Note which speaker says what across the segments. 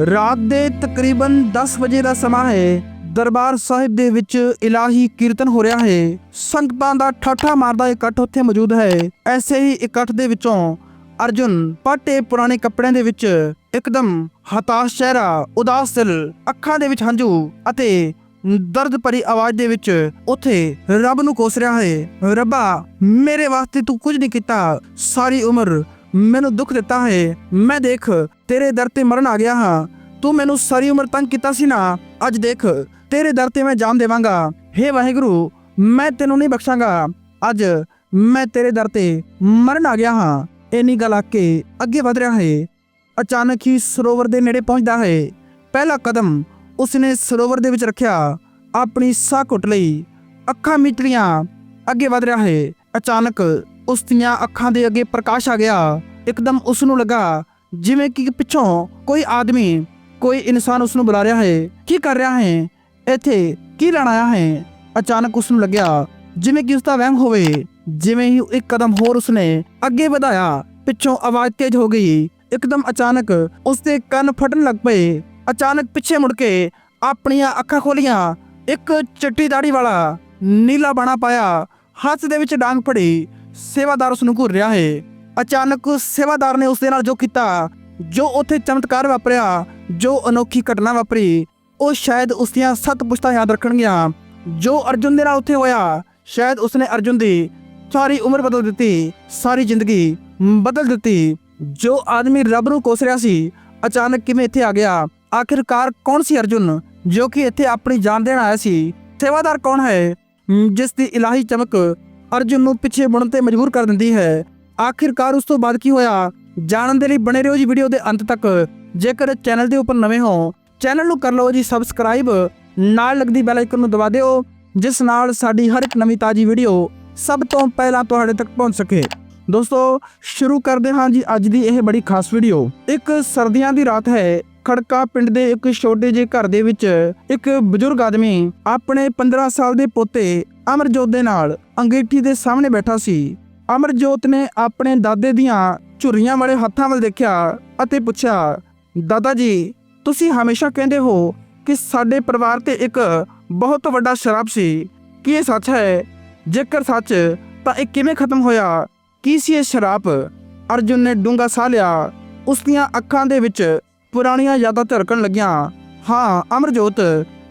Speaker 1: ਰਾਤ ਦੇ ਤਕਰੀਬਨ 10 ਵਜੇ ਦਾ ਸਮਾਂ ਹੈ। ਦਰਬਾਰ ਸਾਹਿਬ ਦੇ ਵਿੱਚ ਇਲਾਹੀ ਕੀਰਤਨ ਹੋ ਰਿਹਾ ਹੈ। ਸੰਗਤਾਂ ਦਾ ਠਾਠਾ ਮਾਰਦਾ ਇਕੱਠ ਉੱਥੇ ਮੌਜੂਦ ਹੈ। ਐਸੇ ਹੀ ਇਕੱਠ ਦੇ ਵਿੱਚੋਂ ਅਰਜੁਨ ਪਾਟੇ ਪੁਰਾਣੇ ਕੱਪੜਿਆਂ ਦੇ ਵਿੱਚ ਇੱਕਦਮ ਹਤਾਸ਼ ਚਿਹਰਾ, ਉਦਾਸ ਦਿਲ, ਅੱਖਾਂ ਦੇ ਵਿੱਚ ਹੰਝੂ ਅਤੇ ਦਰਦ ਭਰੀ ਆਵਾਜ਼ ਦੇ ਵਿੱਚ ਉੱਥੇ ਰੱਬ ਨੂੰ ਕੋਸ ਰਿਹਾ ਹੈ। ਰੱਬਾ, ਮੇਰੇ ਵਾਸਤੇ ਤੂੰ ਕੁਝ ਨਹੀਂ ਕੀਤਾ। ਸਾਰੀ ਉਮਰ ਮੈਨੂੰ ਦੁੱਖ ਦਿੱਤਾ ਹੈ। ਮੈਂ ਦੇਖ, ਤੇਰੇ ਦਰ ਤੇ ਮਰਨ ਆ ਗਿਆ ਹਾਂ। ਤੂੰ ਮੈਨੂੰ ਸਾਰੀ ਉਮਰ ਤੰਗ ਕੀਤਾ ਸੀ ਨਾ। ਅੱਜ ਦੇਖ, ਤੇਰੇ ਦਰ ਤੇ ਮੈਂ ਜਾਨ ਦੇਵਾਂਗਾ। हे ਵਾਹਿਗੁਰੂ, ਮੈਂ ਤੈਨੂੰ ਨਹੀਂ ਬਖਸ਼ਾਂਗਾ। ਅੱਜ ਮੈਂ ਤੇਰੇ ਦਰ ਤੇ ਮਰਨ ਆ ਗਿਆ ਹਾਂ। ਇੰਨੀ ਗੱਲ ਆ ਕੇ ਅੱਗੇ ਵਧ ਰਿਹਾ ਹੈ। ਅਚਾਨਕ ਹੀ ਸਰੋਵਰ ਦੇ ਨੇੜੇ ਪਹੁੰਚਦਾ ਹੈ। ਪਹਿਲਾ ਕਦਮ ਉਸਨੇ ਸਰੋਵਰ ਦੇ ਵਿੱਚ ਰੱਖਿਆ। ਆਪਣੀ ਸਾਹ ਘੁੱਟ ਲਈ। ਅੱਖਾਂ ਮੀਚਲੀਆਂ। ਅੱਗੇ ਵਧ ਰਿਹਾ ਹੈ। ਅਚਾਨਕ ਉਸ ਦੀਆਂ ਅੱਖਾਂ ਦੇ ਅੱਗੇ ਪ੍ਰਕਾਸ਼ ਆ ਗਿਆ। ਇੱਕਦਮ ਉਸ ਨੂੰ ਲੱਗਾ, ਜਿਵੇਂ ਕਿ ਪਿੱਛੋਂ ਕੋਈ ਆਦਮੀ, ਕੋਈ ਇਨਸਾਨ ਉਸ ਨੂੰ ਬੁਲਾ ਰਿਹਾ ਹੈ। ਕੀ ਕਰ ਰਿਹਾ ਹੈ? ਇੱਥੇ ਕੀ ਲੈਣ ਆਇਆ ਹੈ? ਅਚਾਨਕ ਉਸ ਨੂੰ ਲੱਗਿਆ, ਜਿਵੇਂ ਕਿ ਉਸ ਦਾ ਵਹਿਮ ਹੋਵੇ, ਜਿਵੇਂ ਹੀ ਇੱਕ ਕਦਮ ਹੋਰ ਉਸਨੇ ਅੱਗੇ ਵਧਾਇਆ, ਪਿੱਛੋਂ ਆਵਾਜ਼ ਤੇਜ਼ ਹੋ ਗਈ। ਇੱਕਦਮ ਅਚਾਨਕ ਉਸਦੇ ਕੰਨ ਫਟਣ ਲੱਗ ਪਏ। ਅਚਾਨਕ ਪਿੱਛੇ ਮੁੜ ਕੇ ਆਪਣੀਆਂ ਅੱਖਾਂ ਖੋਲੀਆਂ। ਇੱਕ ਚਿੱਟੀ ਦਾੜੀ ਵਾਲਾ, ਨੀਲਾ ਬਣਾ ਪਾਇਆ, ਹੱਥ ਦੇ ਵਿੱਚ ਡਾਂਗ ਫੜੀ। ਸੇਵਾਦਾਰ ਉਸ ਨੂੰ ਘੂਰ ਰਿਹਾ ਹੈ। ਅਚਾਨਕ ਸੇਵਾਦਾਰ ਨੇ ਉਸ ਦੇ ਨਾਲ ਜੋ ਕੀਤਾ, ਜੋ ਉੱਥੇ ਚਮਤਕਾਰ ਵਾਪਰਿਆ, ਜੋ ਅਨੋਖੀ ਘਟਨਾ ਵਾਪਰੀ, ਉਹ ਸ਼ਾਇਦ ਉਸ ਦੀਆਂ ਸੱਤ ਪੁਸ਼ਤਾਂ ਯਾਦ ਰੱਖਣਗੀਆਂ। ਜੋ ਅਰਜੁਨ ਦੇ ਨਾਲ ਉੱਥੇ ਹੋਇਆ, ਸ਼ਾਇਦ ਉਸਨੇ ਅਰਜੁਨ ਦੀ ਸਾਰੀ ਉਮਰ ਬਦਲ ਦਿੱਤੀ, ਸਾਰੀ ਜ਼ਿੰਦਗੀ ਬਦਲ ਦਿੱਤੀ। ਜੋ ਆਦਮੀ ਰੱਬ ਨੂੰ ਕੋਸ ਰਿਹਾ ਸੀ, ਅਚਾਨਕ ਕਿਵੇਂ ਇੱਥੇ ਆ ਗਿਆ? ਆਖਿਰਕਾਰ ਕੌਣ ਸੀ ਅਰਜੁਨ, ਜੋ ਕਿ ਇੱਥੇ ਆਪਣੀ ਜਾਨ ਦੇਣ ਆਇਆ ਸੀ? ਸੇਵਾਦਾਰ ਕੌਣ ਹੈ? ਜਿਸ ਦੀ ਇਲਾਹੀ ਚਮਕ ਅਰਜੁਨ ਨੂੰ ਪਿੱਛੇ ਮੁੜਨ ਤੇ ਮਜਬੂਰ ਕਰ ਦਿੰਦੀ ਹੈ। ਆਖਿਰਕਾਰ ਉਸ ਤੋਂ ਬਾਅਦ ਕੀ ਹੋਇਆ? ਜਾਣਨ ਦੇ ਲਈ ਬਣੇ ਰਹੋ ਜੀ ਵੀਡੀਓ ਦੇ ਅੰਤ ਤੱਕ। ਜੇਕਰ ਚੈਨਲ ਦੇ ਉੱਪਰ ਨਵੇਂ ਹੋ ਚੈਨਲ ਨੂੰ ਕਰ ਲਓ ਜੀ ਸਬਸਕ੍ਰਾਈਬ ਨਾਲ ਲੱਗਦੀ ਬੈਲ ਆਈਕਨ ਨੂੰ ਦਬਾ ਦਿਓ, ਜਿਸ ਨਾਲ ਸਾਡੀ ਹਰ ਇੱਕ ਨਵੀਂ ਤਾਜੀ ਵੀਡੀਓ ਸਭ ਤੋਂ ਪਹਿਲਾਂ ਤੁਹਾਡੇ ਤੱਕ ਪਹੁੰਚ ਸਕੇ। ਦੋਸਤੋ, ਸ਼ੁਰੂ ਕਰਦੇ ਹਾਂ ਜੀ ਅੱਜ ਦੀ ਇਹ ਬੜੀ ਖਾਸ ਵੀਡੀਓ ਇੱਕ ਸਰਦੀਆਂ ਦੀ ਰਾਤ ਹੈ ਖੜਕਾ ਪਿੰਡ ਦੇ ਇੱਕ ਛੋਟੇ ਜਿਹੇ ਘਰ ਦੇ ਵਿੱਚ ਇੱਕ ਬਜ਼ੁਰਗ ਆਦਮੀ ਆਪਣੇ 15 ਸਾਲ ਦੇ ਪੋਤੇ ਅਮਰਜੋਤ ਦੇ ਨਾਲ ਅੰਗੀਠੀ ਦੇ ਸਾਹਮਣੇ ਬੈਠਾ ਸੀ। ਅਮਰਜੋਤ ਨੇ ਆਪਣੇ ਦਾਦੇ ਦੀਆਂ ਝੁਰੀਆਂ ਵਾਲੇ ਹੱਥਾਂ ਵੱਲ ਦੇਖਿਆ ਅਤੇ ਪੁੱਛਿਆ, ਦਾਦਾ ਜੀ, ਤੁਸੀਂ ਹਮੇਸ਼ਾ ਕਹਿੰਦੇ ਹੋ ਕਿ ਸਾਡੇ ਪਰਿਵਾਰ ਤੇ ਇੱਕ ਬਹੁਤ ਵੱਡਾ ਸ਼ਰਾਪ ਸੀ। ਕੀ ਇਹ ਸੱਚ ਹੈ? ਜੇਕਰ ਸੱਚ, ਤਾਂ ਇਹ ਕਿਵੇਂ ਖਤਮ ਹੋਇਆ? ਕੀ ਸੀ ਇਹ ਸ਼ਰਾਪ ਅਰਜੁਨ ਨੇ ਡੂੰਗਾ ਸਾਹ ਲਿਆ। ਉਸ ਦੀਆਂ ਅੱਖਾਂ ਦੇ ਵਿੱਚ ਪੁਰਾਣੀਆਂ ਯਾਦਾਂ ਧੜਕਣ ਲੱਗੀਆਂ। ਹਾਂ, ਅਮਰਜੋਤ,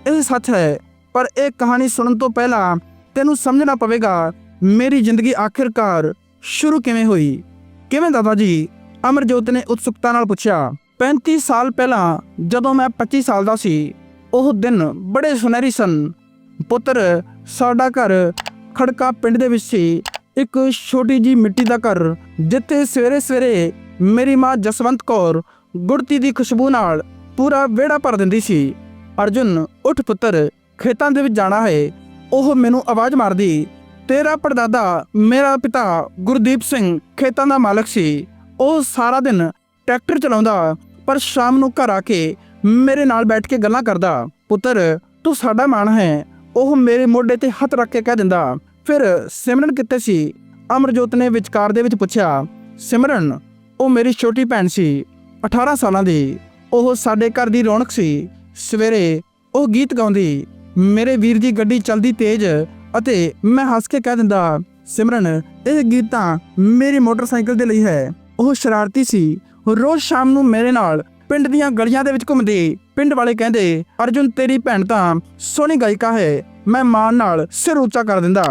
Speaker 1: ਇਹ ਸੱਚ ਹੈ, ਪਰ ਇਹ ਕਹਾਣੀ ਸੁਣਨ ਤੋਂ ਪਹਿਲਾਂ ਤੈਨੂੰ ਸਮਝਣਾ ਪਵੇਗਾ, ਮੇਰੀ ਜ਼ਿੰਦਗੀ ਆਖਿਰਕਾਰ ਸ਼ੁਰੂ ਕਿਵੇਂ ਹੋਈ? ਕਿਵੇਂ ਦਾਦਾ ਜੀ? ਅਮਰਜੋਤ ਨੇ ਉਤਸੁਕਤਾ ਨਾਲ ਪੁੱਛਿਆ। 35 ਸਾਲ ਪਹਿਲਾਂ ਜਦੋਂ ਮੈਂ 25 ਸਾਲ ਦਾ ਸੀ, ਉਹ ਦਿਨ ਬੜੇ ਸੁਨਹਿਰੀ ਸਨ। ਪੁੱਤਰ, ਸਾਡਾ ਘਰ ਖੜਕਾ ਪਿੰਡ ਦੇ ਵਿੱਚ ਸੀ। ਇੱਕ ਛੋਟੀ ਜੀ ਮਿੱਟੀ ਦਾ ਘਰ, ਜਿੱਥੇ ਸਵੇਰੇ ਸਵੇਰੇ ਮੇਰੀ ਮਾਂ ਜਸਵੰਤ ਕੌਰ ਗੁੜਤੀ ਦੀ ਖੁਸ਼ਬੂ ਨਾਲ ਪੂਰਾ ਵਿਹੜਾ ਭਰ ਦਿੰਦੀ ਸੀ। ਅਰਜੁਨ, ਉੱਠ ਪੁੱਤਰ, ਖੇਤਾਂ ਦੇ ਵਿੱਚ ਜਾਣਾ ਹੈ। ਉਹ ਮੈਨੂੰ ਆਵਾਜ਼ ਮਾਰਦੀ, ਤੇਰਾ ਪੜਦਾਦਾ ਮੇਰਾ ਪਿਤਾ ਗੁਰਦੀਪ ਸਿੰਘ ਖੇਤਾਂ ਦਾ ਮਾਲਕ ਸੀ। ਉਹ ਸਾਰਾ ਦਿਨ ਟਰੈਕਟਰ ਚਲਾਉਂਦਾ, ਪਰ ਸ਼ਾਮ ਨੂੰ ਘਰ ਆ ਕੇ ਮੇਰੇ ਨਾਲ ਬੈਠ ਕੇ ਗੱਲਾਂ ਕਰਦਾ। ਪੁੱਤਰ, ਤੂੰ ਸਾਡਾ ਮਾਣ ਹੈ। ਉਹ ਮੇਰੇ ਮੋਢੇ ਤੇ ਹੱਥ ਰੱਖ ਕੇ ਕਹਿ ਦਿੰਦਾ, ਫਿਰ ਸਿਮਰਨ ਕਿੱਥੇ ਸੀ? ਅਮਰਜੋਤ ਨੇ ਵਿਚਕਾਰ ਦੇ ਵਿੱਚ ਪੁੱਛਿਆ, ਸਿਮਰਨ, ਉਹ ਮੇਰੀ ਛੋਟੀ ਭੈਣ ਸੀ। 18 ਸਾਲਾਂ ਦੀ ਉਹ ਸਾਡੇ ਘਰ ਦੀ ਰੌਣਕ ਸੀ। ਸਵੇਰੇ ਉਹ ਗੀਤ ਗਾਉਂਦੀ, ਮੇਰੇ ਵੀਰ ਦੀ ਗੱਡੀ ਚਲਦੀ ਤੇਜ਼ ਅਤੇ ਮੈਂ ਹੱਸ ਕੇ ਕਹਿ ਦਿੰਦਾ, ਸਿਮਰਨ, ਇਹ ਗੀਤ ਤਾਂ ਮੇਰੀ ਮੋਟਰਸਾਈਕਲ ਦੇ ਲਈ ਹੈ। ਉਹ ਸ਼ਰਾਰਤੀ ਸੀ। ਰੋਜ਼ ਸ਼ਾਮ ਨੂੰ ਮੇਰੇ ਨਾਲ ਪਿੰਡ ਦੀਆਂ ਗਲੀਆਂ ਦੇ ਵਿੱਚ ਘੁੰਮਦੀ। ਪਿੰਡ ਵਾਲੇ ਕਹਿੰਦੇ, ਅਰਜੁਨ, ਤੇਰੀ ਭੈਣ ਤਾਂ ਸੋਹਣੀ ਗਾਇਕਾ ਹੈ। ਮੈਂ ਮਾਣ ਨਾਲ ਸਿਰ ਉੱਚਾ ਕਰ ਦਿੰਦਾ।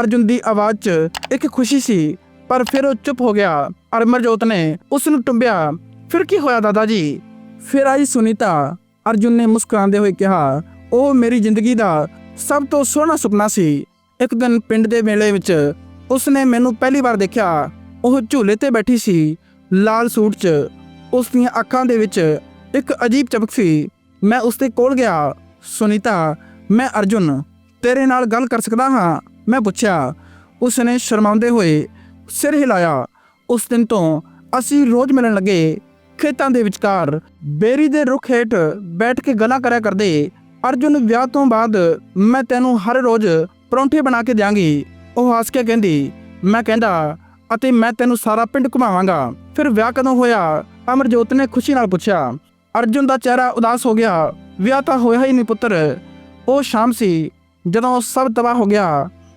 Speaker 1: ਅਰਜੁਨ ਦੀ ਆਵਾਜ਼ 'ਚ ਇੱਕ ਖੁਸ਼ੀ ਸੀ, ਪਰ ਫਿਰ ਉਹ ਚੁੱਪ ਹੋ ਗਿਆ। ਅਮਰਜੋਤ ਨੇ ਉਸ ਨੂੰ ਟੁੰਬਿਆ। ਫਿਰ ਕੀ ਹੋਇਆ ਦਾਦਾ ਜੀ? ਫਿਰ ਆਈ ਸੁਨੀਤਾ, ਅਰਜੁਨ ਨੇ ਮੁਸਕਰਾਉਂਦੇ ਹੋਏ ਕਿਹਾ, ਉਹ ਮੇਰੀ ਜ਼ਿੰਦਗੀ ਦਾ ਸਭ ਤੋਂ ਸੋਹਣਾ ਸੁਪਨਾ ਸੀ। ਇੱਕ ਦਿਨ ਪਿੰਡ ਦੇ ਮੇਲੇ ਵਿੱਚ ਉਸਨੇ ਮੈਨੂੰ ਪਹਿਲੀ ਵਾਰ ਦੇਖਿਆ। ਉਹ ਝੂਲੇ ਤੇ ਬੈਠੀ ਸੀ, ਲਾਲ ਸੂਟ 'ਚ। ਉਸ ਦੀਆਂ ਅੱਖਾਂ ਦੇ ਵਿੱਚ ਇੱਕ ਅਜੀਬ ਚਮਕ ਸੀ। ਮੈਂ ਉਸ ਦੇ ਕੋਲ ਗਿਆ। ਸੁਨੀਤਾ, ਮੈਂ ਅਰਜੁਨ, ਤੇਰੇ ਨਾਲ ਗੱਲ ਕਰ ਸਕਦਾ ਹਾਂ? ਮੈਂ ਪੁੱਛਿਆ। ਉਸਨੇ ਸ਼ਰਮਾਉਂਦੇ ਹੋਏ ਸਿਰ ਹਿਲਾਇਆ। ਉਸ ਦਿਨ ਤੋਂ ਅਸੀਂ ਰੋਜ਼ ਮਿਲਣ ਲੱਗੇ। ਖੇਤਾਂ ਦੇ ਵਿਚਕਾਰ ਬੇਰੀ ਦੇ ਰੁੱਖ ਹੇਠ ਬੈਠ ਕੇ ਗੱਲਾਂ ਕਰਿਆ ਕਰਦੇ, ਅਰਜੁਨ, ਵਿਆਹ ਤੋਂ ਬਾਅਦ ਮੈਂ ਤੈਨੂੰ ਹਰ ਰੋਜ਼ ਪਰੌਂਠੇ ਬਣਾ ਕੇ ਦਿਆਂਗੀ। ਉਹ ਹੱਸ ਕੇ ਕਹਿੰਦੀ, ਮੈਂ ਕਹਿੰਦਾ, ਅਤੇ ਮੈਂ ਤੈਨੂੰ ਸਾਰਾ ਪਿੰਡ ਘੁਮਾਵਾਂਗਾ। ਫਿਰ ਵਿਆਹ ਕਦੋਂ ਹੋਇਆ, ਅਮਰਜੋਤ ਨੇ ਖੁਸ਼ੀ ਨਾਲ ਪੁੱਛਿਆ, ਅਰਜੁਨ ਦਾ ਚਿਹਰਾ ਉਦਾਸ ਹੋ ਗਿਆ, ਵਿਆਹ ਤਾਂ ਹੋਇਆ ਹੀ ਨਹੀਂ ਪੁੱਤਰ। ਉਹ ਸ਼ਾਮ ਸੀ, ਜਦੋਂ ਸਭ ਤਬਾਹ ਹੋ ਗਿਆ,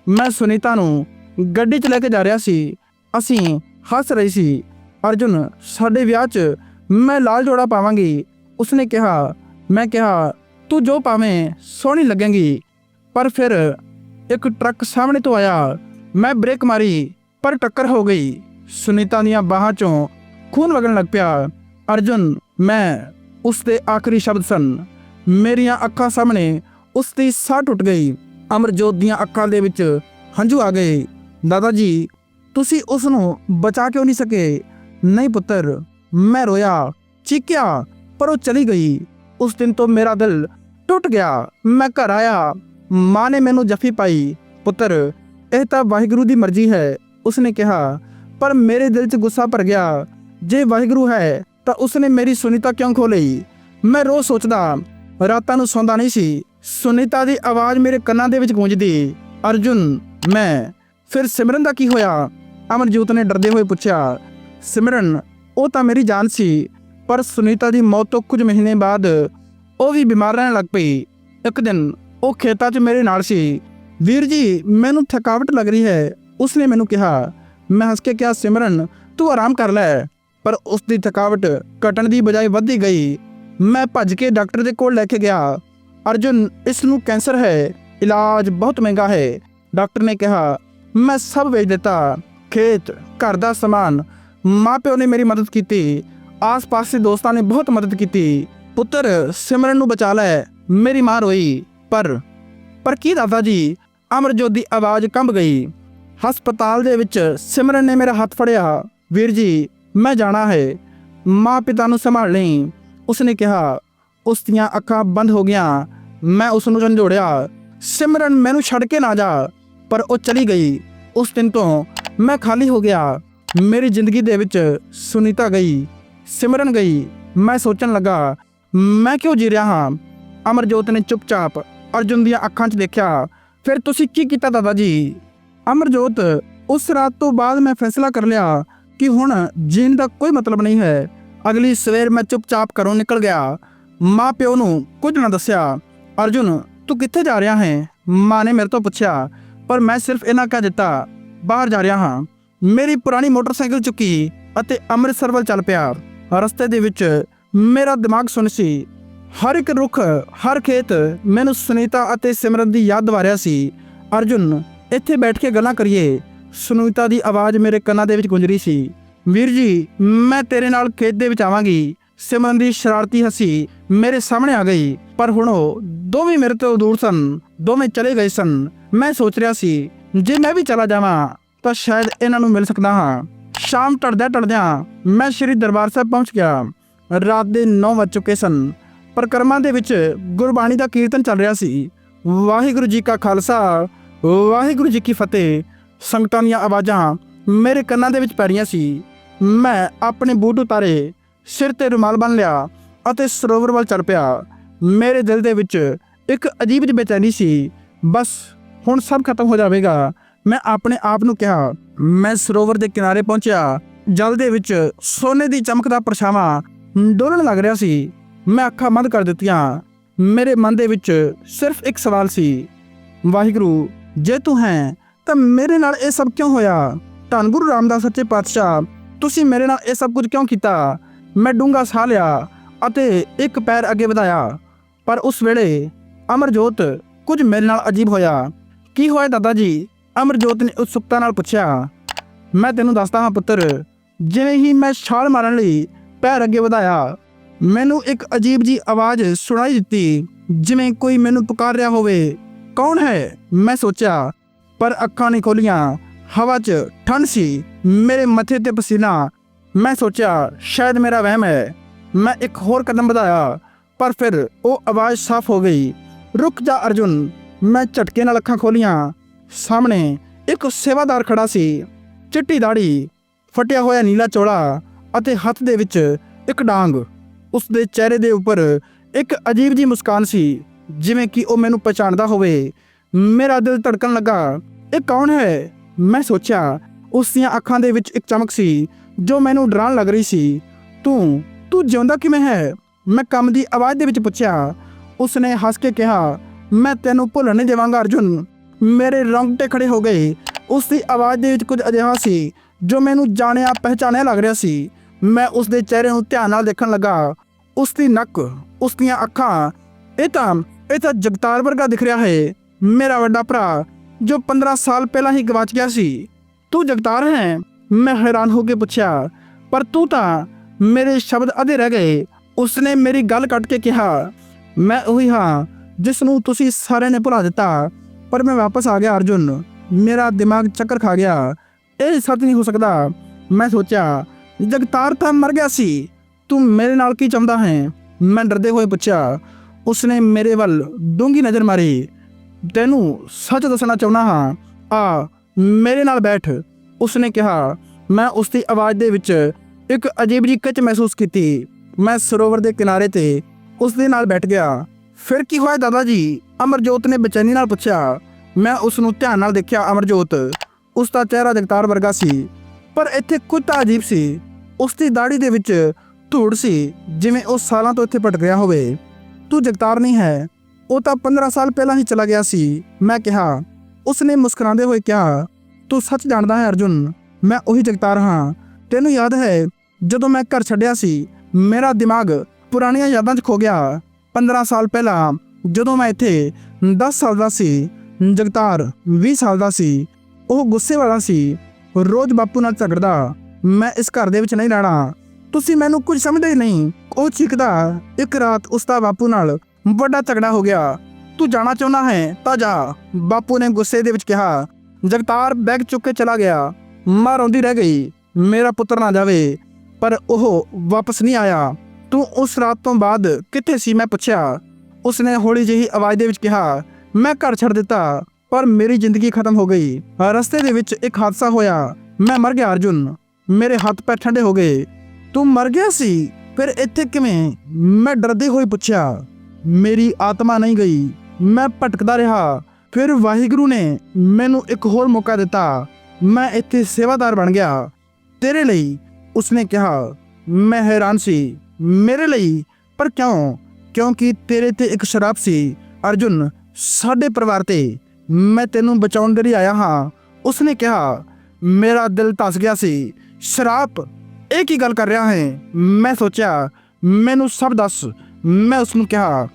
Speaker 1: ਮੈਂ ਸੁਨੀਤਾ ਨੂੰ ਗੱਡੀ 'ਚ ਲੈ ਕੇ ਜਾ ਰਿਹਾ ਸੀ। ਅਸੀਂ ਹੱਸ ਰਹੀ ਸੀ, ਅਰਜੁਨ, ਸਾਡੇ ਵਿਆਹ 'ਚ ਮੈਂ ਲਾਲ ਜੋੜਾ ਪਾਵਾਂਗੀ। ਉਸਨੇ ਕਿਹਾ, ਮੈਂ ਕਿਹਾ, ਤੂੰ ਜੋ ਪਾਵੇਂ, ਸੋਹਣੀ ਲੱਗੇਗੀ। ਪਰ ਫਿਰ ਇੱਕ ਟਰੱਕ ਸਾਹਮਣੇ ਤੋਂ ਆਇਆ। ਮੈਂ ਬ੍ਰੇਕ ਮਾਰੀ, ਪਰ ਟੱਕਰ ਹੋ ਗਈ। ਸੁਨੀਤਾ ਦੀਆਂ ਬਾਹਾਂ ਚੋਂ ਖੂਨ ਵਗਣ ਲੱਗ ਪਿਆ। ਅਰਜੁਨ, ਮੈਂ ਉਸ ਦੇ ਆਖਰੀ ਸ਼ਬਦ ਸਨ। ਮੇਰੀਆਂ ਅੱਖਾਂ ਸਾਹਮਣੇ ਉਸ ਦੀ ਸਾਹ ਟੁੱਟ ਗਈ। ਅਮਰਜੋਤ ਦੀਆਂ ਅੱਖਾਂ ਦੇ ਵਿੱਚ ਹੰਝੂ ਆ ਗਏ। ਦਾਦਾ ਜੀ, ਤੁਸੀਂ ਉਸ ਨੂੰ ਬਚਾ ਕਿਉਂ ਨਹੀਂ ਸਕੇ? ਨਹੀਂ ਪੁੱਤਰ ਮੈਂ ਰੋਇਆ, ਚੀਕਿਆ, ਪਰ ਉਹ ਚਲੀ ਗਈ। ਉਸ ਦਿਨ ਤੋਂ ਮੇਰਾ ਦਿਲ ਟੁੱਟ ਗਿਆ। ਮੈਂ ਘਰ ਆਇਆ। ਮਾਂ ਨੇ ਮੈਨੂੰ ਜੱਫੀ ਪਾਈ, ਪੁੱਤਰ, ਇਹ ਤਾਂ ਵਾਹਿਗੁਰੂ ਦੀ ਮਰਜ਼ੀ ਹੈ। ਉਸਨੇ ਕਿਹਾ, ਪਰ ਮੇਰੇ ਦਿਲ 'ਚ ਗੁੱਸਾ ਭਰ ਗਿਆ। ਜੇ ਵਾਹਿਗੁਰੂ ਹੈ, ਤਾਂ ਉਸਨੇ ਮੇਰੀ ਸੁਨੀਤਾ ਕਿਉਂ ਖੋ ਲਈ? ਮੈਂ ਰੋਜ਼ ਸੋਚਦਾ, ਰਾਤਾਂ ਨੂੰ ਸੌਂਦਾ ਨਹੀਂ ਸੀ। ਸੁਨੀਤਾ ਦੀ ਆਵਾਜ਼ ਮੇਰੇ ਕੰਨਾਂ ਦੇ ਵਿੱਚ ਗੂੰਜਦੀ। ਅਰਜੁਨ, ਮੈਂ। ਫਿਰ ਸਿਮਰਨ ਦਾ ਕੀ ਹੋਇਆ? ਅਮਰਜੋਤ ਨੇ ਡਰਦੇ ਹੋਏ ਪੁੱਛਿਆ, ਸਿਮਰਨ ਉਹ ਤਾਂ ਮੇਰੀ ਜਾਨ ਸੀ, ਪਰ ਸੁਨੀਤਾ ਦੀ ਮੌਤ ਤੋਂ ਕੁਝ ਮਹੀਨੇ ਬਾਅਦ ਉਹ ਵੀ ਬਿਮਾਰ ਰਹਿਣ ਲੱਗ ਪਈ। ਇੱਕ ਦਿਨ ਉਹ ਖੇਤਾਂ 'ਚ ਮੇਰੇ ਨਾਲ ਸੀ। ਵੀਰ ਜੀ, ਮੈਨੂੰ ਥਕਾਵਟ ਲੱਗ ਰਹੀ ਹੈ। ਉਸਨੇ ਮੈਨੂੰ ਕਿਹਾ, ਮੈਂ ਹੱਸ ਕੇ ਕਿਹਾ, ਸਿਮਰਨ, ਤੂੰ ਆਰਾਮ ਕਰ ਲੈ। ਪਰ ਉਸ ਦੀ ਥਕਾਵਟ ਘਟਣ ਦੀ ਬਜਾਏ ਵੱਧਦੀ ਗਈ। ਮੈਂ ਭੱਜ ਕੇ ਡਾਕਟਰ ਦੇ ਕੋਲ ਲੈ ਕੇ ਗਿਆ। ਅਰਜੁਨ, ਇਸ ਨੂੰ ਕੈਂਸਰ ਹੈ। ਇਲਾਜ ਬਹੁਤ ਮਹਿੰਗਾ ਹੈ। ਡਾਕਟਰ ਨੇ ਕਿਹਾ, ਮੈਂ ਸਭ ਵੇਚ ਦਿੱਤਾ। ਖੇਤ, ਘਰ ਦਾ ਸਮਾਨ ਮਾਪਿਓ ਨੇ ਮੇਰੀ ਮਦਦ ਕੀਤੀ, ਆਸ-ਪਾਸ ਦੇ ਦੋਸਤਾਂ ਨੇ ਬਹੁਤ ਮਦਦ ਕੀਤੀ। ਪੁੱਤਰ, ਸਿਮਰਨ ਨੂੰ ਬਚਾ ਲੈ, ਮੇਰੀ ਮਾਂ ਰੋਈ, ਪਰ ਪਰ ਕੀ ਦਾਦਾ ਜੀ? ਅਮਰਜੋਤ ਦੀ ਆਵਾਜ਼ ਕੰਬ ਗਈ। ਹਸਪਤਾਲ ਦੇ ਵਿੱਚ ਸਿਮਰਨ ਨੇ ਮੇਰਾ ਹੱਥ ਫੜਿਆ, ਵੀਰ ਜੀ, ਮੈਂ ਜਾਣਾ ਹੈ। ਮਾਂ ਪਿਤਾ ਨੂੰ ਸੰਭਾਲ ਲਈ। ਉਸਨੇ ਕਿਹਾ, ਉਸ ਦੀਆਂ ਅੱਖਾਂ ਬੰਦ ਹੋ ਗਈਆਂ, ਮੈਂ ਉਸ ਨੂੰ ਝੰਜੋੜਿਆ। ਸਿਮਰਨ ਮੈਨੂੰ ਛੱਡ ਕੇ ਨਾ ਜਾ, ਪਰ ਉਹ ਚਲੀ ਗਈ। ਉਸ ਦਿਨ ਤੋਂ ਮੈਂ ਖਾਲੀ ਹੋ ਗਿਆ। ਮੇਰੀ ਜ਼ਿੰਦਗੀ ਦੇ ਵਿੱਚ ਸੁਨੀਤਾ ਗਈ, ਸਿਮਰਨ ਗਈ। ਮੈਂ ਸੋਚਣ ਲੱਗਾ, ਮੈਂ ਕਿਉਂ ਜੀ ਰਿਹਾ ਹਾਂ? ਅਮਰਜੋਤ ਨੇ ਚੁੱਪਚਾਪ ਅਰਜੁਨ ਦੀਆਂ ਅੱਖਾਂ 'ਚ ਦੇਖਿਆ। ਫਿਰ ਤੁਸੀਂ ਕੀ ਕੀਤਾ ਦਾਦਾ ਜੀ? ਅਮਰਜੋਤ, ਉਸ ਰਾਤ ਤੋਂ ਬਾਅਦ ਮੈਂ ਫੈਸਲਾ ਕਰ ਲਿਆ ਕਿ ਹੁਣ ਜੀਣ ਦਾ ਕੋਈ ਮਤਲਬ ਨਹੀਂ ਹੈ। ਅਗਲੀ ਸਵੇਰ ਮੈਂ ਚੁੱਪਚਾਪ ਘਰੋਂ ਨਿਕਲ ਗਿਆ। ਮਾਂ ਪਿਓ ਨੂੰ ਕੁਝ ਨਾ ਦੱਸਿਆ। ਅਰਜੁਨ, ਤੂੰ ਕਿੱਥੇ ਜਾ ਰਿਹਾ ਹੈ? ਮਾਂ ਨੇ ਮੇਰੇ ਤੋਂ ਪੁੱਛਿਆ, ਪਰ ਮੈਂ ਸਿਰਫ ਇਹਨਾਂ ਕਹਿ ਦਿੱਤਾ, ਬਾਹਰ ਜਾ ਰਿਹਾ ਹਾਂ। ਮੇਰੀ ਪੁਰਾਣੀ ਮੋਟਰਸਾਈਕਲ ਚੁੱਕੀ ਅਤੇ ਅੰਮ੍ਰਿਤਸਰ ਵੱਲ ਚੱਲ ਪਿਆ। ਰਸਤੇ ਦੇ ਵਿੱਚ ਮੇਰਾ ਦਿਮਾਗ ਸੁਣ ਸੀ। ਹਰ ਇੱਕ ਰੁੱਖ, ਹਰ ਖੇਤ ਮੈਨੂੰ ਸੁਨੀਤਾ ਅਤੇ ਸਿਮਰਨ ਦੀ ਯਾਦ ਦਿਵਾ ਰਿਹਾ ਸੀ। ਅਰਜੁਨ, ਇੱਥੇ ਬੈਠ ਕੇ ਗੱਲਾਂ ਕਰੀਏ। ਸੁਨੀਤਾ ਦੀ ਆਵਾਜ਼ ਮੇਰੇ ਕੰਨਾਂ ਦੇ ਵਿੱਚ ਗੂੰਜ ਰਹੀ ਸੀ। ਵੀਰ ਜੀ, ਮੈਂ ਤੇਰੇ ਨਾਲ ਖੇਤ ਦੇ ਵਿੱਚ ਆਵਾਂਗੀ। ਸਿਮਰਨ ਦੀ ਸ਼ਰਾਰਤੀ ਹਸੀ ਮੇਰੇ ਸਾਹਮਣੇ ਆ ਗਈ। ਪਰ ਹੁਣ ਉਹ ਦੋਵੇਂ ਮੇਰੇ ਤੋਂ ਦੂਰ ਸਨ, ਦੋਵੇਂ ਚਲੇ ਗਏ ਸਨ। ਮੈਂ ਸੋਚ ਰਿਹਾ ਸੀ, ਜੇ ਮੈਂ ਵੀ ਚਲਾ ਜਾਵਾਂ ਤਾਂ ਸ਼ਾਇਦ ਇਹਨਾਂ ਨੂੰ ਮਿਲ ਸਕਦਾ ਹਾਂ। ਸ਼ਾਮ ਟੜਦਿਆਂ ਟੜਦਿਆਂ ਮੈਂ ਸ਼੍ਰੀ ਦਰਬਾਰ ਸਾਹਿਬ ਪਹੁੰਚ ਗਿਆ। ਰਾਤ ਦੇ 9 ਵੱਜ ਚੁੱਕੇ ਸਨ। ਪਰਕਰਮਾਂ ਦੇ ਵਿੱਚ ਗੁਰਬਾਣੀ ਦਾ ਕੀਰਤਨ ਚੱਲ ਰਿਹਾ ਸੀ। ਵਾਹਿਗੁਰੂ ਜੀ ਕਾ ਖਾਲਸਾ, ਵਾਹਿਗੁਰੂ ਜੀ ਕੀ ਫਤਿਹ। ਸੰਗਤਾਂ ਦੀਆਂ ਆਵਾਜ਼ਾਂ ਮੇਰੇ ਕੰਨਾਂ ਦੇ ਵਿੱਚ ਪੈ ਰਹੀਆਂ ਸੀ। ਮੈਂ ਆਪਣੇ ਬੂਟ ਉਤਾਰੇ, ਸਿਰ ਤੇ ਰੁਮਾਲ ਬੰਨ ਲਿਆ ਅਤੇ ਸਰੋਵਰ ਵੱਲ ਚੱਲ ਪਿਆ। ਮੇਰੇ ਦਿਲ ਦੇ ਵਿੱਚ ਇੱਕ ਅਜੀਬ ਜਿਹੀ ਬੇਚੈਨੀ ਸੀ। ਬਸ ਹੁਣ ਸਭ ਖਤਮ ਹੋ ਜਾਵੇਗਾ। ਮੈਂ ਆਪਣੇ ਆਪ ਨੂੰ ਕਿਹਾ, ਮੈਂ ਸਰੋਵਰ ਦੇ ਕਿਨਾਰੇ ਪਹੁੰਚਿਆ, ਜਲ ਦੇ ਵਿੱਚ ਸੋਨੇ ਦੀ ਚਮਕ ਦਾ ਪਰਛਾਵਾਂ ਡੋਲਣ ਲੱਗ ਰਿਹਾ ਸੀ। ਮੈਂ ਅੱਖਾਂ ਬੰਦ ਕਰ ਦਿੱਤੀਆਂ। ਮੇਰੇ ਮਨ ਦੇ ਵਿੱਚ ਸਿਰਫ ਇੱਕ ਸਵਾਲ ਸੀ, ਵਾਹਿਗੁਰੂ, ਜੇ ਤੂੰ ਹੈ, ਤਾਂ ਮੇਰੇ ਨਾਲ ਇਹ ਸਭ ਕਿਉਂ ਹੋਇਆ? ਧੰਨ ਗੁਰੂ ਰਾਮਦਾਸ ਸੱਚੇ ਪਾਤਸ਼ਾਹ, ਤੁਸੀਂ ਮੇਰੇ ਨਾਲ ਇਹ ਸਭ ਕੁਝ ਕਿਉਂ ਕੀਤਾ? ਮੈਂ ਡੂੰਘਾ ਸਾਹ ਲਿਆ ਅਤੇ ਇੱਕ ਪੈਰ ਅੱਗੇ ਵਧਾਇਆ। ਪਰ ਉਸ ਵੇਲੇ ਅਮਰਜੋਤ ਕੁਝ ਮੇਰੇ ਨਾਲ ਅਜੀਬ ਹੋਇਆ। ਕੀ ਹੋਇਆ ਦਾਦਾ ਜੀ? ਅਮਰਜੋਤ ਨੇ ਉਤਸੁਕਤਾ ਨਾਲ ਪੁੱਛਿਆ, ਮੈਂ ਤੈਨੂੰ ਦੱਸਦਾ ਹਾਂ ਪੁੱਤਰ, ਜਿਵੇਂ ਹੀ ਮੈਂ ਛਾਲ ਮਾਰਨ ਲਈ ਪੈਰ ਅੱਗੇ ਵਧਾਇਆ, ਮੈਨੂੰ ਇੱਕ ਅਜੀਬ ਜੀ ਆਵਾਜ਼ ਸੁਣਾਈ ਦਿੱਤੀ, ਜਿਵੇਂ ਕੋਈ ਮੈਨੂੰ ਪੁਕਾਰ ਰਿਹਾ ਹੋਵੇ। ਕੌਣ ਹੈ? ਮੈਂ ਸੋਚਿਆ, ਪਰ ਅੱਖਾਂ ਨਹੀਂ ਖੋਲੀਆਂ, ਹਵਾ 'ਚ ਠੰਡ ਸੀ, ਮੇਰੇ ਮੱਥੇ ਤੇ ਪਸੀਨਾ। ਮੈਂ ਸੋਚਿਆ, ਸ਼ਾਇਦ ਮੇਰਾ ਵਹਿਮ ਹੈ। ਮੈਂ ਇੱਕ ਹੋਰ ਕਦਮ ਵਧਾਇਆ, ਪਰ ਫਿਰ ਉਹ ਆਵਾਜ਼ ਸਾਫ਼ ਹੋ ਗਈ, ਰੁਕ ਜਾ ਅਰਜੁਨ, ਮੈਂ ਝਟਕੇ ਨਾਲ ਅੱਖਾਂ ਖੋਲੀਆਂ ਸਾਹਮਣੇ ਇੱਕ ਸੇਵਾਦਾਰ ਖੜਾ ਸੀ। ਚਿੱਟੀ ਦਾੜੀ ਫਟਿਆ ਹੋਇਆ ਨੀਲਾ ਚੋਲਾ ਅਤੇ ਹੱਥ ਦੇ ਵਿੱਚ ਇੱਕ ਡਾਂਗ। ਉਸ ਦੇ ਚਿਹਰੇ ਦੇ ਉੱਪਰ ਇੱਕ ਅਜੀਬ ਜੀ ਮੁਸਕਾਨ ਸੀ, ਜਿਵੇਂ ਕਿ ਉਹ ਮੈਨੂੰ ਪਛਾਣਦਾ ਹੋਵੇ। ਮੇਰਾ ਦਿਲ ਧੜਕਣ ਲੱਗਾ। ਇਹ ਕੌਣ ਹੈ? ਮੈਂ ਸੋਚਿਆ ਉਸ ਦੀਆਂ ਅੱਖਾਂ ਦੇ ਵਿੱਚ ਇੱਕ ਚਮਕ ਸੀ, ਜੋ ਮੈਨੂੰ ਡਰਾਉਣ ਲੱਗ ਰਹੀ ਸੀ। ਤੂੰ ਤੂੰ ਜਿਉਂਦਾ ਕਿਵੇਂ ਹੈ? ਮੈਂ ਕੰਮ ਦੀ ਆਵਾਜ਼ ਦੇ ਵਿੱਚ ਪੁੱਛਿਆ। ਉਸਨੇ ਹੱਸ ਕੇ ਕਿਹਾ, ਮੈਂ ਤੈਨੂੰ ਭੁੱਲ ਨਹੀਂ ਦੇਵਾਂਗਾ, ਅਰਜੁਨ। ਮੇਰੇ ਰੌਂਗਟੇ ਖੜੇ ਹੋ ਗਏ। ਉਸ ਦੀ ਆਵਾਜ਼ ਦੇ ਵਿੱਚ ਕੁਝ ਅਜਿਹਾ ਸੀ, ਜੋ ਮੈਨੂੰ ਜਾਣਿਆ, ਪਹਿਚਾਣਿਆ ਲੱਗ ਰਿਹਾ ਸੀ। ਮੈਂ ਉਸ ਦੇ ਚਿਹਰੇ ਨੂੰ ਧਿਆਨ ਨਾਲ ਦੇਖਣ ਲੱਗਾ। ਉਸ ਦੀ ਨੱਕ, ਉਸ ਦੀਆਂ ਅੱਖਾਂ, ਇਹ ਤਾਂ ਇਹ ਤਾਂ ਜਗਤਾਰ ਵਰਗਾ ਦਿਖ ਰਿਹਾ ਹੈ। ਮੇਰਾ ਵੱਡਾ ਭਰਾ, ਜੋ 15 ਸਾਲ ਪਹਿਲਾਂ ਹੀ ਗਵਾਚ ਗਿਆ ਸੀ। ਤੂੰ ਜਗਤਾਰ ਹੈ? ਮੈਂ ਹੈਰਾਨ ਹੋ ਕੇ ਪੁੱਛਿਆ। ਪਰ ਤੂੰ ਤਾਂ ਮੇਰੇ ਸ਼ਬਦ ਅਧੇ ਰਹਿ ਗਏ। ਉਸਨੇ ਮੇਰੀ ਗੱਲ ਕੱਟ ਕੇ ਕਿਹਾ, ਮੈਂ ਉਹੀ ਹਾਂ, ਜਿਸ ਨੂੰ ਤੁਸੀਂ ਸਾਰਿਆਂ ਨੇ ਭੁਲਾ ਦਿੱਤਾ। ਪਰ ਮੈਂ ਵਾਪਸ ਆ ਗਿਆ, ਅਰਜੁਨ। ਮੇਰਾ ਦਿਮਾਗ ਚੱਕਰ ਖਾ ਗਿਆ। ਇਹ ਸੱਚ ਨਹੀਂ ਹੋ ਸਕਦਾ। ਮੈਂ ਸੋਚਿਆ, ਜਗਤਾਰ ਤਾਂ ਮਰ ਗਿਆ ਸੀ। ਤੂੰ ਮੇਰੇ ਨਾਲ ਕੀ ਚਾਹੁੰਦਾ ਹੈ? ਮੈਂ ਡਰਦੇ ਹੋਏ ਪੁੱਛਿਆ, ਉਸਨੇ ਮੇਰੇ ਵੱਲ ਡੂੰਗੀ ਨਜ਼ਰ ਮਾਰੀ। ਤੈਨੂੰ ਸੱਚ ਦੱਸਣਾ ਚਾਹੁੰਦਾ ਹਾਂ। ਆ, ਮੇਰੇ ਨਾਲ ਬੈਠ। ਉਸਨੇ ਕਿਹਾ, ਮੈਂ ਉਸ ਦੀ ਆਵਾਜ਼ ਦੇ ਵਿੱਚ ਇੱਕ ਅਜੀਬ ਜਿਹੀ ਕੱਚ ਮਹਿਸੂਸ ਕੀਤੀ। ਮੈਂ ਸਰੋਵਰ ਦੇ ਕਿਨਾਰੇ ਤੇ ਉਸ ਦੇ ਨਾਲ ਬੈਠ ਗਿਆ। ਫਿਰ ਕੀ ਹੋਇਆ ਦਾਦਾ ਜੀ ਅਮਰਜੋਤ ਨੇ ਬੇਚੈਨੀ ਨਾਲ ਪੁੱਛਿਆ। ਮੈਂ ਉਸ ਨੂੰ ਧਿਆਨ ਨਾਲ ਦੇਖਿਆ, ਅਮਰਜੋਤ। ਉਸ ਦਾ ਚਿਹਰਾ ਜਗਤਾਰ ਵਰਗਾ ਸੀ, ਪਰ ਇੱਥੇ ਕੁਝ ਤਾਂ ਅਜੀਬ ਸੀ। ਉਸ ਦੀ ਦਾੜੀ ਦੇ ਵਿੱਚ ਧੂੜ ਸੀ, ਜਿਵੇਂ ਉਹ ਸਾਲਾਂ ਤੋਂ ਇੱਥੇ ਭਟਕ ਰਿਹਾ ਹੋਵੇ। ਤੂੰ ਜਗਤਾਰ ਨਹੀਂ ਹੈ। ਉਹ ਤਾਂ 15 ਸਾਲ ਪਹਿਲਾਂ ਹੀ ਚਲਾ ਗਿਆ ਸੀ। ਮੈਂ ਕਿਹਾ। ਉਸਨੇ ਮੁਸਕਰਾਉਂਦੇ ਹੋਏ ਕਿਹਾ, ਤੂੰ ਸੱਚ ਜਾਣਦਾ ਹੈ, ਅਰਜੁਨ? ਮੈਂ ਉਹੀ ਜਗਤਾਰ ਹਾਂ। ਤੈਨੂੰ ਯਾਦ ਹੈ, ਜਦੋਂ ਮੈਂ ਘਰ ਛੱਡਿਆ ਸੀ, ਮੇਰਾ ਦਿਮਾਗ ਪੁਰਾਣੀਆਂ ਯਾਦਾਂ 'ਚ ਖੋ ਗਿਆ। 15 ਸਾਲ ਪਹਿਲਾਂ ਜਦੋਂ ਮੈਂ ਇੱਥੇ 10 ਸਾਲ ਦਾ ਸੀ, ਜਗਤਾਰ 20 ਸਾਲ ਦਾ ਸੀ, ਉਹ ਗੁੱਸੇ ਵਾਲਾ ਸੀ, ਰੋਜ਼ ਬਾਪੂ ਨਾਲ ਝਗੜਦਾ, ਮੈਂ ਇਸ ਘਰ ਦੇ ਵਿੱਚ ਨਹੀਂ ਰਹਿਣਾ। ਤੁਸੀਂ ਮੈਨੂੰ ਕੁਝ ਸਮਝਦੇ ਹੀ ਨਹੀਂ। ਉਹ ਚੀਕਦਾ, ਇੱਕ ਰਾਤ ਉਸ ਦਾ ਬਾਪੂ ਨਾਲ ਵੱਡਾ ਝਗੜਾ ਹੋ ਗਿਆ। ਤੂੰ ਜਾਣਾ ਚਾਹੁੰਦਾ ਹੈ? ਤਾਂ ਜਾ। ਬਾਪੂ ਨੇ ਗੁੱਸੇ ਦੇ ਵਿੱਚ ਕਿਹਾ। ਜਗਤਾਰ ਬੈਗ ਚੁੱਕ ਕੇ ਚਲਾ ਗਿਆ। ਮਾਂ ਰੋਂਦੀ ਰਹਿ ਗਈ। ਮੇਰਾ ਪੁੱਤਰ ਨਾ ਜਾਵੇ। ਪਰ ਉਹ ਵਾਪਸ ਨਹੀਂ ਆਇਆ। ਤੂੰ ਉਸ ਰਾਤ ਤੋਂ ਬਾਅਦ ਕਿੱਥੇ ਸੀ? ਮੈਂ ਪੁੱਛਿਆ। ਉਸਨੇ ਹੌਲੀ ਜਿਹੀ ਆਵਾਜ਼ ਦੇ ਵਿੱਚ ਕਿਹਾ, ਮੈਂ ਘਰ ਛੱਡ ਦਿੱਤਾ, ਪਰ ਮੇਰੀ ਜ਼ਿੰਦਗੀ ਖਤਮ ਹੋ ਗਈ। ਰਸਤੇ ਦੇ ਵਿੱਚ ਇੱਕ ਹਾਦਸਾ ਹੋਇਆ। ਮੈਂ ਮਰ ਗਿਆ, ਅਰਜੁਨ। ਮੇਰੇ ਹੱਥ ਪੈਰ ਠੰਡੇ ਹੋ ਗਏ। ਤੂੰ ਮਰ ਗਿਆ ਸੀ? ਫਿਰ ਇੱਥੇ ਕਿਵੇਂ? ਮੈਂ ਡਰਦੇ ਹੋਏ ਪੁੱਛਿਆ। ਮੇਰੀ ਆਤਮਾ ਨਹੀਂ ਗਈ। ਮੈਂ ਭਟਕਦਾ ਰਿਹਾ। ਫਿਰ ਵਾਹਿਗੁਰੂ ਨੇ ਮੈਨੂੰ ਇੱਕ ਹੋਰ ਮੌਕਾ ਦਿੱਤਾ। ਮੈਂ ਇੱਥੇ ਸੇਵਾਦਾਰ ਬਣ ਗਿਆ। ਤੇਰੇ ਲਈ, ਉਸਨੇ ਕਿਹਾ। ਮੈਂ ਹੈਰਾਨ ਸੀ। ਮੇਰੇ ਲਈ। ਪਰ ਕਿਉਂ? ਕਿਉਂਕਿ ਤੇਰੇ ਤੇ ਇੱਕ ਸ਼ਰਾਪ ਸੀ। ਅਰਜੁਨ, ਸਾਡੇ ਪਰਿਵਾਰ ਤੇ। ਮੈਂ ਤੈਨੂੰ ਬਚਾਉਣ ਦੇ ਲਈ ਆਇਆ ਹਾਂ। ਉਸਨੇ ਕਿਹਾ, ਮੇਰਾ ਦਿਲ ਧਸ ਗਿਆ ਸੀ। ਸ਼ਰਾਪ ਇਹ ਕੀ ਗੱਲ ਕਰ ਰਿਹਾ ਹੈ? ਮੈਂ ਸੋਚਿਆ, ਮੈਨੂੰ ਸਭ ਦੱਸ। ਮੈਂ ਉਸ ਨੂੰ ਕਿਹਾ,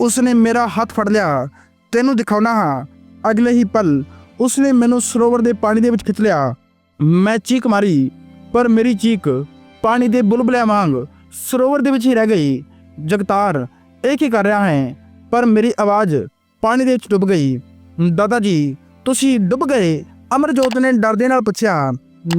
Speaker 1: ਉਸਨੇ ਮੇਰਾ ਹੱਥ ਫੜ ਲਿਆ। ਤੈਨੂੰ ਦਿਖਾਉਣਾ ਹਾਂ। ਅਗਲੇ ਹੀ ਪਲ, ਉਸਨੇ ਮੈਨੂੰ ਸਰੋਵਰ ਦੇ ਪਾਣੀ ਦੇ ਵਿੱਚ ਖਿੱਚ ਲਿਆ। ਮੈਂ ਚੀਕ ਮਾਰੀ, ਪਰ ਮੇਰੀ ਚੀਕ ਪਾਣੀ ਦੇ ਬੁਲਬਲਿਆਂ ਵਾਂਗ ਸਰੋਵਰ ਦੇ ਵਿੱਚ ਹੀ ਰਹਿ ਗਈ। ਜਗਤਾਰ ਇਹ ਕੀ ਕਰ ਰਿਹਾ ਹੈ? ਪਰ ਮੇਰੀ ਆਵਾਜ਼ ਪਾਣੀ ਦੇ ਵਿੱਚ ਡੁੱਬ ਗਈ। ਦਾਦਾ ਜੀ, ਤੁਸੀਂ ਡੁੱਬ ਗਏ? ਅਮਰਜੋਤ ਨੇ ਡਰਦੇ ਨਾਲ ਪੁੱਛਿਆ,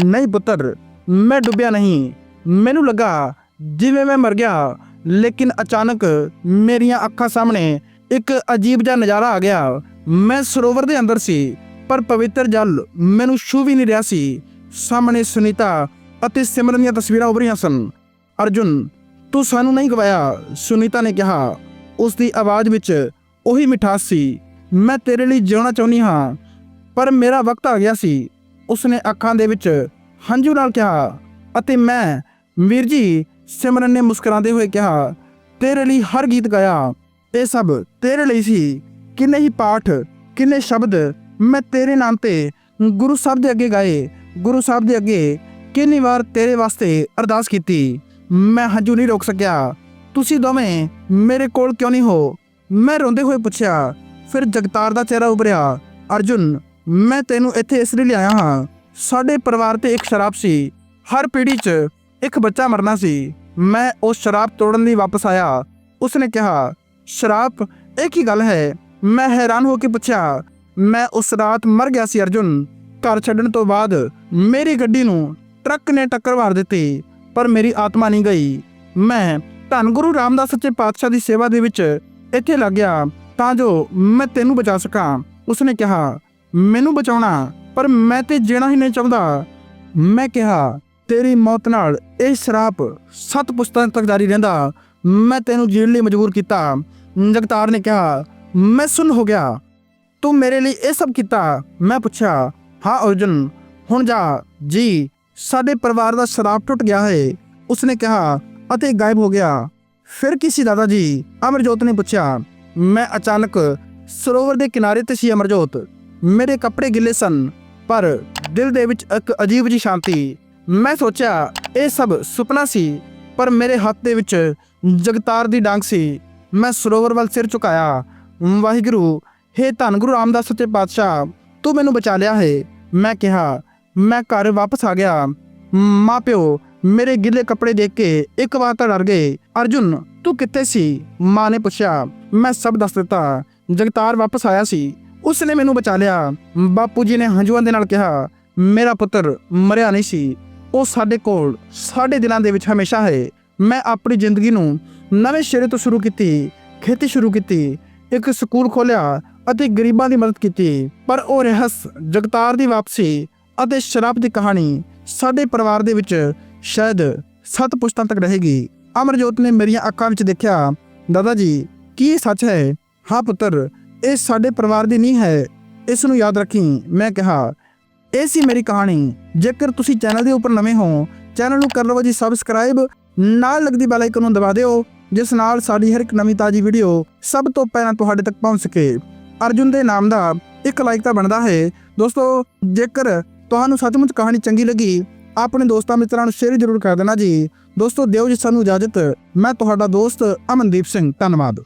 Speaker 1: ਨਹੀਂ ਪੁੱਤਰ, ਮੈਂ ਡੁੱਬਿਆ ਨਹੀਂ। ਮੈਨੂੰ ਲੱਗਾ ਜਿਵੇਂ ਮੈਂ ਮਰ ਗਿਆ, ਲੇਕਿਨ ਅਚਾਨਕ ਮੇਰੀਆਂ ਅੱਖਾਂ ਸਾਹਮਣੇ ਇੱਕ ਅਜੀਬ ਜਿਹਾ ਨਜ਼ਾਰਾ ਆ ਗਿਆ। ਮੈਂ ਸਰੋਵਰ ਦੇ ਅੰਦਰ ਸੀ, ਪਰ ਪਵਿੱਤਰ ਜਲ ਮੈਨੂੰ ਛੂ ਵੀ ਨਹੀਂ ਰਿਹਾ ਸੀ। ਸਾਹਮਣੇ ਸੁਨੀਤਾ ਅਤੇ ਸਿਮਰਨ ਦੀਆਂ ਤਸਵੀਰਾਂ ਉਭਰੀਆਂ ਸਨ। ਅਰਜੁਨ, ਤੂੰ ਸਾਨੂੰ ਨਹੀਂ ਗਵਾਇਆ। ਸੁਨੀਤਾ ਨੇ ਕਿਹਾ ਉਸ ਦੀ ਆਵਾਜ਼ ਵਿੱਚ ਉਹੀ ਮਿਠਾਸ ਸੀ, ਮੈਂ ਤੇਰੇ ਲਈ ਜਿਉਣਾ ਚਾਹੁੰਦੀ ਹਾਂ, ਪਰ ਮੇਰਾ ਵਕਤ ਆ ਗਿਆ ਸੀ। ਉਸਨੇ ਅੱਖਾਂ ਦੇ ਵਿੱਚ ਹੰਝੂ ਨਾਲ ਕਿਹਾ, ਅਤੇ ਮੈਂ, ਵੀਰ ਜੀ, ਸਿਮਰਨ ਨੇ ਮੁਸਕਰਾਉਂਦੇ ਹੋਏ ਕਿਹਾ, ਤੇਰੇ ਲਈ ਹਰ ਗੀਤ ਗਾਇਆ। ਇਹ ਸਭ ਤੇਰੇ ਲਈ ਸੀ। ਕਿੰਨੇ ਹੀ ਪਾਠ, ਕਿੰਨੇ ਸ਼ਬਦ, ਮੈਂ ਤੇਰੇ ਨਾਮ ਤੇ ਗੁਰੂ ਸਾਹਿਬ ਦੇ ਅੱਗੇ ਗਾਏ। ਗੁਰੂ ਸਾਹਿਬ ਦੇ ਅੱਗੇ ਕਿੰਨੀ ਵਾਰ ਤੇਰੇ ਵਾਸਤੇ ਅਰਦਾਸ ਕੀਤੀ। ਮੈਂ ਹੰਝੂ ਨਹੀਂ ਰੋਕ ਸਕਿਆ। ਤੁਸੀਂ ਦੋਵੇਂ ਮੇਰੇ ਕੋਲ ਕਿਉਂ ਨਹੀਂ ਹੋ? ਮੈਂ ਰੋਂਦੇ ਹੋਏ ਪੁੱਛਿਆ। ਫਿਰ ਜਗਤਾਰ ਦਾ ਚਿਹਰਾ ਉਭਰਿਆ। ਅਰਜੁਨ, ਮੈਂ ਤੈਨੂੰ ਇੱਥੇ ਇਸ ਲਈ ਲਿਆਇਆ ਹਾਂ। ਸਾਡੇ ਪਰਿਵਾਰ ਤੇ ਇੱਕ ਸ਼ਰਾਬ ਸੀ। ਹਰ ਪੀੜ੍ਹੀ 'ਚ ਇੱਕ ਬੱਚਾ ਮਰਨਾ ਸੀ। ਮੈਂ ਉਸ ਸ਼ਰਾਬ ਤੋੜਨ ਲਈ ਵਾਪਸ ਆਇਆ। ਉਸਨੇ ਕਿਹਾ, ਸ਼ਰਾਬ, ਇਹ ਕੀ ਗੱਲ ਹੈ? ਮੈਂ ਹੈਰਾਨ ਹੋ ਕੇ ਪੁੱਛਿਆ। ਮੈਂ ਉਸ ਰਾਤ ਮਰ ਗਿਆ ਸੀ, ਅਰਜੁਨ। ਘਰ ਛੱਡਣ ਤੋਂ ਬਾਅਦ ਮੇਰੀ ਗੱਡੀ ਨੂੰ ਟਰੱਕ ਨੇ ਟੱਕਰ ਮਾਰ ਦਿੱਤੀ। ਪਰ ਮੇਰੀ ਆਤਮਾ ਨਹੀਂ ਗਈ। ਮੈਂ ਧੰਨ ਗੁਰੂ ਰਾਮਦਾਸ ਸੱਚੇ ਪਾਤਸ਼ਾਹ ਦੀ ਸੇਵਾ ਦੇ ਵਿੱਚ ਇੱਥੇ ਲੱਗ ਗਿਆ ਤਾਂ ਜੋ ਮੈਂ ਤੈਨੂੰ ਬਚਾ ਸਕਾਂ। ਉਸਨੇ ਕਿਹਾ, ਮੈਨੂੰ ਬਚਾਉਣਾ, ਪਰ ਮੈਂ ਤੇ ਜੀਣਾ ਹੀ ਨਹੀਂ ਚਾਹੁੰਦਾ। ਮੈਂ ਕਿਹਾ, ਤੇਰੀ ਮੌਤ ਨਾਲ ਇਹ ਸ਼ਰਾਪ ਸੱਤ ਪੁਸ਼ਤਾਂ ਤੱਕ ਜਾਰੀ ਰਹਿੰਦਾ। ਮੈਂ ਤੈਨੂੰ ਜੀਣ ਲਈ ਮਜਬੂਰ ਕੀਤਾ। ਜਗਤਾਰ ਨੇ ਕਿਹਾ, ਮੈਂ ਸੁਣ ਹੋ ਗਿਆ। ਤੂੰ ਮੇਰੇ ਲਈ ਇਹ ਸਭ ਕੀਤਾ? ਮੈਂ ਪੁੱਛਿਆ, ਹਾਂ ਅਰਜੁਨ, ਹੁਣ ਜਾ, ਜੀ। ਸਾਡੇ ਪਰਿਵਾਰ ਦਾ ਸ਼ਰਾਪ ਟੁੱਟ ਗਿਆ ਹੈ। ਉਸਨੇ ਕਿਹਾ, ਅਤੇ ਗਾਇਬ ਹੋ ਗਿਆ। ਫਿਰ ਕੀ ਸੀ ਦਾਦਾ ਜੀ ਅਮਰਜੋਤ ਨੇ ਪੁੱਛਿਆ, ਮੈਂ ਅਚਾਨਕ ਸਰੋਵਰ ਦੇ ਕਿਨਾਰੇ ਤੇ ਸੀ ਅਮਰਜੋਤ। ਮੇਰੇ ਕੱਪੜੇ ਗਿੱਲੇ ਸਨ, ਪਰ ਦਿਲ ਦੇ ਵਿੱਚ ਇੱਕ ਅਜੀਬ ਜੀ ਸ਼ਾਂਤੀ। ਮੈਂ ਸੋਚਿਆ, ਇਹ ਸਭ ਸੁਪਨਾ ਸੀ, ਪਰ ਮੇਰੇ ਹੱਥ ਦੇ ਵਿੱਚ ਜਗਤਾਰ ਦੀ ਡਾਂਗ ਸੀ। ਮੈਂ ਸਰੋਵਰ ਵੱਲ ਸਿਰ ਝੁਕਾਇਆ, ਵਾਹਿਗੁਰੂ, ਹੇ ਧੰਨ ਗੁਰੂ ਰਾਮਦਾਸ ਸੱਚੇ ਪਾਤਸ਼ਾਹ, ਤੂੰ ਮੈਨੂੰ ਬਚਾ ਲਿਆ ਹੈ। ਮੈਂ ਕਿਹਾ ਮੈਂ ਘਰ ਵਾਪਸ ਆ ਗਿਆ। ਮਾਂ ਪਿਓ ਮੇਰੇ ਗਿੱਲੇ ਕੱਪੜੇ ਦੇਖ ਕੇ ਇੱਕ ਵਾਰ ਤਾਂ ਡਰ ਗਏ। ਅਰਜੁਨ, ਤੂੰ ਕਿੱਥੇ ਸੀ? ਮਾਂ ਨੇ ਪੁੱਛਿਆ। ਮੈਂ ਸਭ ਦੱਸ ਦਿੱਤਾ। ਜਗਤਾਰ ਵਾਪਸ ਆਇਆ ਸੀ। ਉਸ ਨੇ ਮੈਨੂੰ ਬਚਾ ਲਿਆ। ਬਾਪੂ ਜੀ ਨੇ ਹੰਝੂਆਂ ਦੇ ਨਾਲ ਕਿਹਾ, ਮੇਰਾ ਪੁੱਤਰ ਮਰਿਆ ਨਹੀਂ ਸੀ। ਉਹ ਸਾਡੇ ਕੋਲ ਸਾਡੇ ਦਿਲਾਂ ਦੇ ਵਿੱਚ ਹਮੇਸ਼ਾ ਹੈ। ਮੈਂ ਆਪਣੀ ਜ਼ਿੰਦਗੀ ਨੂੰ ਨਵੇਂ ਸਿਰੇ ਤੋਂ ਸ਼ੁਰੂ ਕੀਤੀ, ਖੇਤੀ ਸ਼ੁਰੂ ਕੀਤੀ, ਇੱਕ ਸਕੂਲ ਖੋਲ੍ਹਿਆ ਅਤੇ ਗਰੀਬਾਂ ਦੀ ਮਦਦ ਕੀਤੀ। ਪਰ ਉਹ ਰਹੱਸ ਜਗਤਾਰ ਦੀ ਵਾਪਸੀ ਅਤੇ ਸ਼ਰਾਬ ਦੀ ਕਹਾਣੀ ਸਾਡੇ ਪਰਿਵਾਰ ਦੇ ਵਿੱਚ ਸ਼ਾਇਦ ਸੱਤ ਪੁਸ਼ਤਾਂ ਤੱਕ ਰਹੇਗੀ। ਅਮਰਜੋਤ ਨੇ ਮੇਰੀਆਂ ਅੱਖਾਂ ਵਿੱਚ ਦੇਖਿਆ, ਦਾਦਾ ਜੀ, ਕੀ ਇਹ ਸੱਚ ਹੈ? ਹਾਂ ਪੁੱਤਰ, ਇਹ ਸਾਡੇ ਪਰਿਵਾਰ ਦੀ ਨਹੀਂ ਹੈ। ਇਸ ਨੂੰ ਯਾਦ ਰੱਖੀ, ਮੈਂ ਕਿਹਾ, ਇਹ ਸੀ ਮੇਰੀ ਕਹਾਣੀ। ਜੇਕਰ ਤੁਸੀਂ ਚੈਨਲ ਦੇ ਉੱਪਰ ਨਵੇਂ ਹੋ, ਚੈਨਲ ਨੂੰ ਕਰ ਲਵੋ ਜੀ ਸਬਸਕ੍ਰਾਈਬ ਨਾਲ ਲੱਗਦੀ ਬੈਲ ਆਈਕਨ ਨੂੰ ਦਬਾ ਦਿਓ, ਜਿਸ ਨਾਲ ਸਾਡੀ ਹਰ ਇੱਕ ਨਵੀਂ ਤਾਜੀ ਵੀਡੀਓ ਸਭ ਤੋਂ ਪਹਿਲਾਂ ਤੁਹਾਡੇ ਤੱਕ ਪਹੁੰਚ ਸਕੇ। ਅਰਜੁਨ ਦੇ ਨਾਮ ਦਾ ਇੱਕ ਲਾਈਕ ਤਾਂ ਬਣਦਾ ਹੈ। ਦੋਸਤੋ, ਜੇਕਰ ਤੁਹਾਨੂੰ ਸੱਚਮੁੱਚ ਕਹਾਣੀ ਚੰਗੀ ਲੱਗੀ, ਆਪਣੇ ਦੋਸਤਾਂ ਮਿੱਤਰਾਂ ਨੂੰ ਸ਼ੇਅਰ ਜ਼ਰੂਰ ਕਰ ਦੇਣਾ ਜੀ। ਦੋਸਤੋ, ਦਿਓ ਜੀ ਸਾਨੂੰ ਇਜਾਜ਼ਤ। ਮੈਂ ਤੁਹਾਡਾ ਦੋਸਤ ਅਮਨਦੀਪ ਸਿੰਘ, ਧੰਨਵਾਦ।